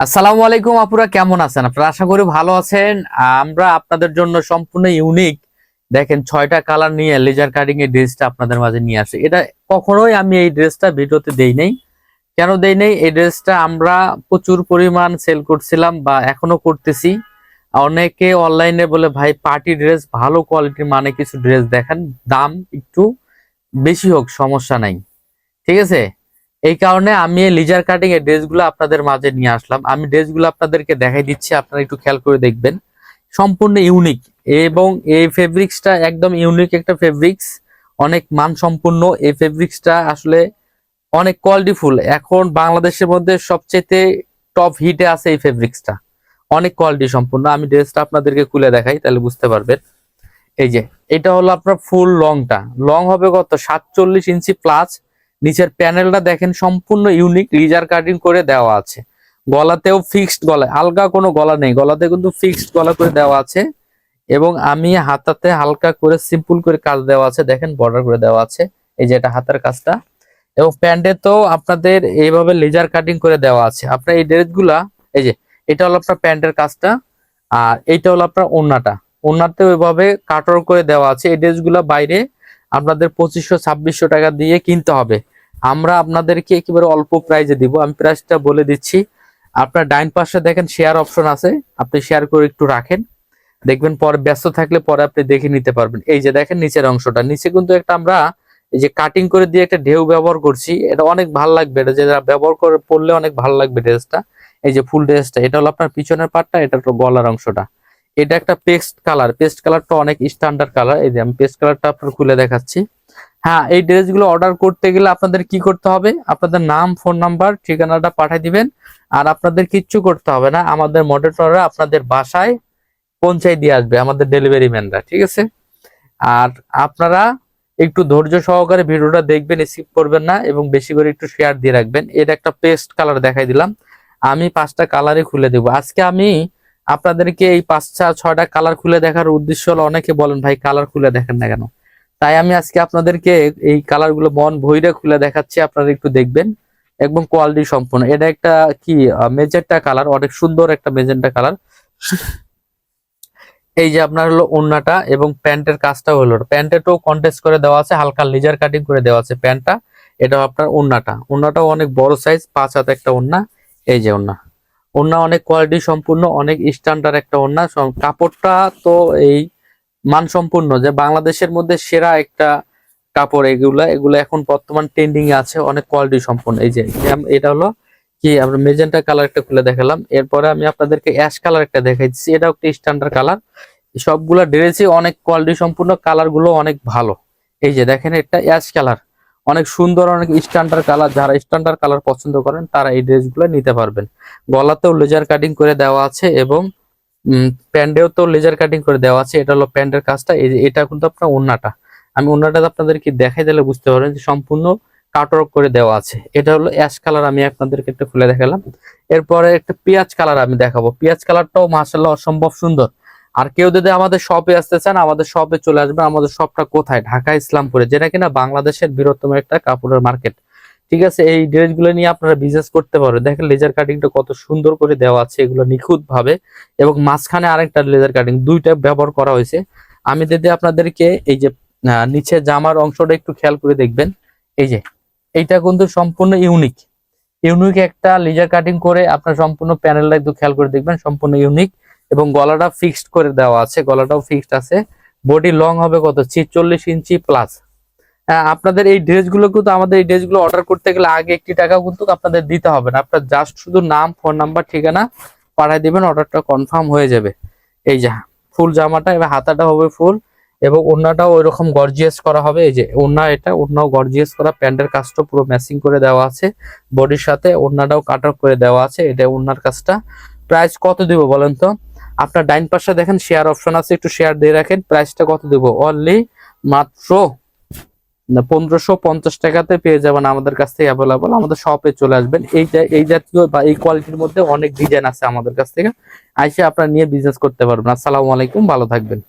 আসসালামু আলাইকুম আপুরা, কেমন আছেন? আপনারা আশা করি ভালো আছেন। আমরা আপনাদের জন্য সম্পূর্ণ ইউনিক দেখেন ছয়টা কালার নিয়ে লেজার কাটিং এর ড্রেসটা আপনাদের মাঝে নিয়ে আসে। এটা কখনোই আমি এই ড্রেসটা ভিডিওতে দেই নাই। কেন দেই নাই? এই ড্রেসটা আমরা প্রচুর পরিমাণ সেল করছিলাম বা এখনও করতেছি। অনেকে অনলাইনে বলে, ভাই পার্টি ড্রেস ভালো কোয়ালিটির মানে কিছু ড্রেস দেখেন, দাম একটু বেশি হোক, সমস্যা নাই। ঠিক আছে? এই কারণে আমি এই লিজার কাটিং এর ড্রেসগুলো আপনাদের মাঝে নিয়ে আসলাম। আমি ড্রেসগুলো আপনাদেরকে দেখাই দিচ্ছি, আপনারা একটু খেয়াল করে দেখবেন। সম্পূর্ণ ইউনিক এবং এই ফেব্রিক্সটা একদম ইউনিক একটা ফেব্রিক্স অনেক মানসম্পন্ন। এই ফেব্রিক্সটা আসলে অনেক কোয়ালিটিফুল এখন বাংলাদেশের মধ্যে সবচেয়ে টপ হিটে আছে এই ফেব্রিক্সটা অনেক কোয়ালিটি সম্পূর্ণ আমি ড্রেসটা আপনাদেরকে খুলে দেখাই, তাহলে বুঝতে পারবেন। এই যে, এটা হলো আপনার ফুল লংটা লং হবে কত? সাতচল্লিশ ইঞ্চি প্লাস নিচের প্যানেলটা দেখেন সম্পূর্ণ ইউনিক রিজার কাটিং করে দেওয়া আছে। গলাতেও ফিক্সড গলা আলগা কোনো গলা নেই, গলাতে কিন্তু ফিক্সড গলা করে দেওয়া আছে। এবং আমি হাতাতে হালকা করে সিম্পল করে কাজ দেওয়া আছে, দেখেন বর্ডার করে দেওয়া আছে, এই যে এটা হাতের কাজটা। এবং প্যান্টে তো আপনাদের এইভাবে লেজার কাটিং করে দেওয়া আছে। আপনার এই ড্রেসগুলা এই যে, এটা হলো আপনার প্যান্টের কাজটা, আর এইটা হলো আপনার ওড়নাটা। ওড়নাতেও ওইভাবে কাটর করে দেওয়া আছে। এই ড্রেসগুলা বাইরে আপনাদের পঁচিশশো, ছাব্বিশশো টাকা দিয়ে কিনতে হবে। আমরা আপনাদেরকে একেবারে অল্প প্রাইজে দিব। আমি প্রাইসটা বলে দিচ্ছি। আপনার ডাইন পাশে দেখেন শেয়ার অপশন আছে। আপনি শেয়ার করে একটু রাখেন। দেখবেন পরে ব্যস্ত থাকলে পরে আপনি দেখে নিতে পারবেন। এই যে দেখেন নিচের অংশটা। নিচে কিন্তু একটা আমরা এই যে কাটিং করে দিয়ে একটা ঢেউ ব্যবহার করছি। এটা অনেক ভালো লাগবে। এটা যেটা ব্যবহার করে পড়লে অনেক ভালো লাগবে ড্রেসটা এই যে ফুল ড্রেসটা এটা হলো আপনার পিছনের পার্টটা এটা গলার অংশটা। এটা একটা পেস্ট কালার পেস্ট কালারটা অনেক স্ট্যান্ডার্ড কালার এই যে আমি পেস্ট কালারটা আপনার খুলে দেখাচ্ছি। হ্যাঁ এই ড্রেসগুলো অর্ডার করতে গেলে আপনাদের কি করতে হবে? আপনাদের নাম ফোন নাম্বার ঠিকানাটা পাঠিয়ে দিবেন, আর আপনাদের কিচ্ছু করতে হবে না। আমাদের মডেটররা আপনাদের বাসায় পৌঁছাই দিয়ে আসবে, আমাদের ডেলিভারি ম্যানরা ঠিক আছে? আর আপনারা একটু ধৈর্য সহকারে ভিডিওটা দেখবেন স্কিপ করবেন না, এবং বেশি করে একটু শেয়ার দিয়ে রাখবেন। এটা একটা পেস্ট কালার দেখাই দিলাম। আমি পাঁচটা কালারই খুলে দেবো। আজকে আমি আপনাদেরকে এই পাঁচটা, ছয়টা কালার খুলে দেখার উদ্দেশ্য হলো, অনেকে বলেন, ভাই কালার খুলে দেখেন না কেন? তাই আমি আজকে আপনাদেরকে এই কালারগুলো মন ভৈরে খুলে দেখাচ্ছি, আপনারা একটু দেখবেন। একদম কোয়ালিটি সম্পূর্ণ এটা একটা কি মেজেন্টা কালার অনেক সুন্দর একটা মেজেন্টা কালার এই যে আপনার হলো ওন্নাটা এবং প্যান্টের কাজটা হলো প্যান্টেটাও কন্টেস্ট করে দেওয়া আছে, হালকা লেজার কাটিং করে দেওয়া আছে প্যান্টটা। এটা আপনার ওন্নাটা ওন্নাটাও অনেক বড় সাইজ পাঁচ হাত একটা ওন্না এই যে ওন্না ওন্না অনেক কোয়ালিটি সম্পূর্ণ, অনেক স্ট্যান্ডার্ড একটা ওন্না কাপড়টা তো এই মানসম্পন্ন যে বাংলাদেশের মধ্যে সেরা একটা কাপড় এগুলা, এগুলো এখন বর্তমান ট্রেন্ডিং এ আছে, অনেক কোয়ালিটি সম্পূর্ণ। এই যে এটা হলো কি, আমরা মেজেন্টা কালার একটা খুলে দেখালাম। এরপরে আমি আপনাদেরকে অ্যাশ কালার একটা দেখাইছি এটাও একটা স্ট্যান্ডার্ড কালার সবগুলা ড্রেসই অনেক কোয়ালিটি সম্পূর্ণ কালারগুলো অনেক ভালো। এই যে দেখেন, এটা অ্যাশ কালার অনেক সুন্দর, অনেক স্ট্যান্ডার্ড কালার যারা স্ট্যান্ডার্ড কালার পছন্দ করেন, তারা এই ড্রেসগুলো নিতে পারবেন। গলাতেও লেজার কাটিং করে দেওয়া আছে এবং প্যান্ডেও তো লেজার কাটিং করে দেওয়া আছে। এটা হলো প্যান্ডের কাজটা। এটা কিন্তু আপনার ওন্নাটা আমি ওন্নাটা আপনাদেরকে দেখাই দিলে বুঝতে পারবেন যে সম্পূর্ণ কাটরক করে দেওয়া আছে। এটা হলো অ্যাশ কালার আমি আপনাদেরকে একটা খুলে দেখালাম। এরপরে একটা পেঁয়াজ কালার আমি দেখাবো। পেঁয়াজ কালারটাও মাসাল্লাহ অসম্ভব সুন্দর। আর কেউ যদি আমাদের শপে আসতে চান, আমাদের শপে চলে আসবেন। আমাদের শপটা কোথায়? ঢাকা, ইসলামপুরে, যেটা কিনা বাংলাদেশের বৃহত্তম একটা কাপড়ের মার্কেট ঠিক আছে, এই ড্রেসগুলো নিয়ে আপনারা বিজনেস করতে পারবেন। দেখেন লেজার কাটিংটা কত সুন্দর করে দেওয়া আছে, এগুলো নিখুঁত ভাবে এবং মাঝখানে আরেকটা লেজার কাটিং দুইটা ব্যবহার করা হয়েছে। আমি যদি আপনাদেরকে এই যে নিচে জামার অংশটা একটু খেয়াল করে দেখবেন। এই যে, এইটা কিন্তু সম্পূর্ণ ইউনিক ইউনিক একটা লেজার কাটিং করে আপনার সম্পূর্ণ প্যানেলটা একটু খেয়াল করে দেখবেন, সম্পূর্ণ ইউনিক এবং গলাটা ফিক্সড করে দেওয়া আছে, গলাটাও ফিক্সড আছে। বডি লং হবে কত? ছিচল্লিশ ইঞ্চি প্লাস আপনাদের এই ড্রেসগুলো কিন্তু আমাদের এই ড্রেসগুলো অর্ডার করতে গেলে আগে একটি টাকা কিন্তু আপনাদের দিতে হবে না। আপনার জাস্ট শুধু নাম ফোন নাম্বার ঠিকানা পাঠিয়ে দিবেন অর্ডারটা কনফার্ম হয়ে যাবে। এই যে, ফুল জামাটা, এবার হাতাটা হবে ফুল এবং ওড়নাটাও ওই রকম গর্জিয়াস করা হবে। এই যে, ওড়না এটা, ওড়নাও গর্জিয়াস করা। প্যান্টের কাজটা পুরো ম্যাচিং করে দেওয়া আছে। বডির সাথে ওড়নাটাও কাট করে দেওয়া আছে। এটা ওড়নার কাজটা। প্রাইস কত দিব বলেন তো? আপনার ডাইন পাশে দেখেন শেয়ার অপশন আছে, একটু শেয়ার দিয়ে রাখেন। প্রাইসটা কত দেবো? অনলি মাত্র পনেরোশো পঞ্চাশ টাকাতে পেয়ে যাবেন আমাদের কাছ থেকে অ্যাভেলেবল আমাদের শপে চলে আসবেন। এই এই জাতীয় বা এই কোয়ালিটির মধ্যে অনেক ডিজাইন আছে আমাদের কাছ থেকে। আইসে আপনারা নিয়ে বিজনেস করতে পারবেন। আসসালামু আলাইকুম, ভালো থাকবেন।